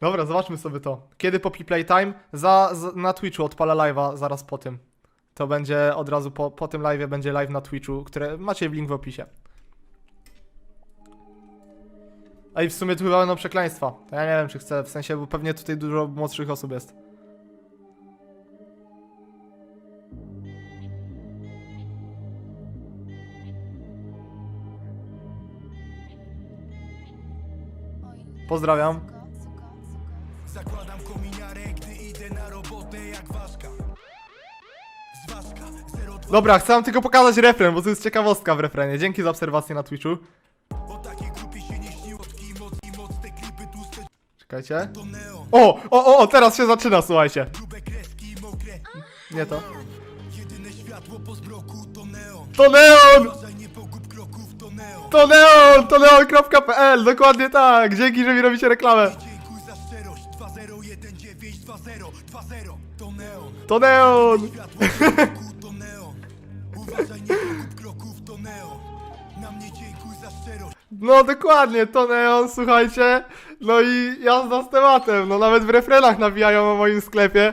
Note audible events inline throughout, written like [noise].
Dobra, zobaczmy sobie to. Kiedy Poppy Playtime? Za, za, na Twitchu odpalę live'a zaraz po tym. To będzie od razu po, po tym live'ie będzie live na Twitchu, które macie link w opisie. A i w sumie tu chyba będą przekleństwa. Ja nie wiem, czy chcę, w sensie, bo pewnie tutaj dużo młodszych osób jest. Pozdrawiam. Gdy idę na robotę jak ważka Z ważka 02 Dobra, chcę wam tylko pokazać refren, bo to jest ciekawostka w refrenie. Dzięki za obserwację na Twitchu. Czekajcie. O, o, o, teraz się zaczyna, słuchajcie. Nie to. To to neon To neon! To neon.pl, dokładnie tak. Dzięki, że mi robicie reklamę. Za szczerość No dokładnie, to neon, słuchajcie. No i jazda z tematem. No nawet w refrenach nawijają o moim sklepie.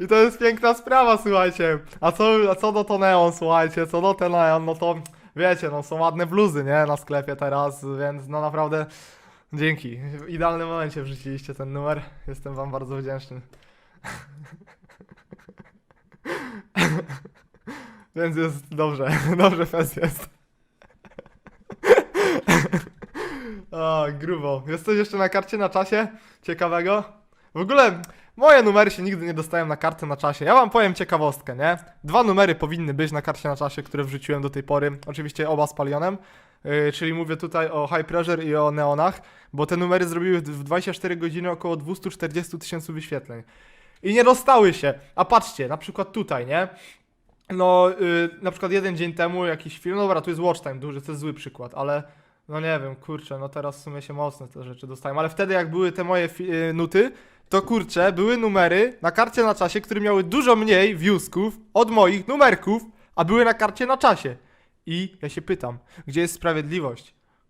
I to jest piękna sprawa, słuchajcie. A co, a co do to neon, słuchajcie, co do ten neon, no to wiecie, no są ładne bluzy, nie, na sklepie teraz, więc no naprawdę dzięki. W idealnym momencie wrzuciliście ten numer. Jestem wam bardzo wdzięczny. [laughs] Więc jest dobrze, [laughs] dobrze fest jest. [laughs] O, grubo. Jest coś jeszcze na karcie na czasie? Ciekawego? W ogóle moje numery się nigdy nie dostają na kartę na czasie. Ja wam powiem ciekawostkę, nie? Dwa numery powinny być na karcie na czasie, które wrzuciłem do tej pory. Oczywiście oba z palionem. Yy, czyli mówię tutaj o High Pressure i o Neonach, bo te numery zrobiły w 24 godziny około 240 tysięcy wyświetleń. I nie dostały się. A patrzcie, na przykład tutaj, nie? No, yy, na przykład jeden dzień temu jakiś film, no dobra, tu jest watch time duży, to jest zły przykład, ale no nie wiem, kurczę, no teraz w sumie się mocno te rzeczy dostałem, ale wtedy jak były te moje yy, nuty, to kurczę, były numery na karcie na czasie, które miały dużo mniej viewsków od moich numerków, a były na karcie na czasie. I ja się pytam, gdzie jest sprawiedliwość?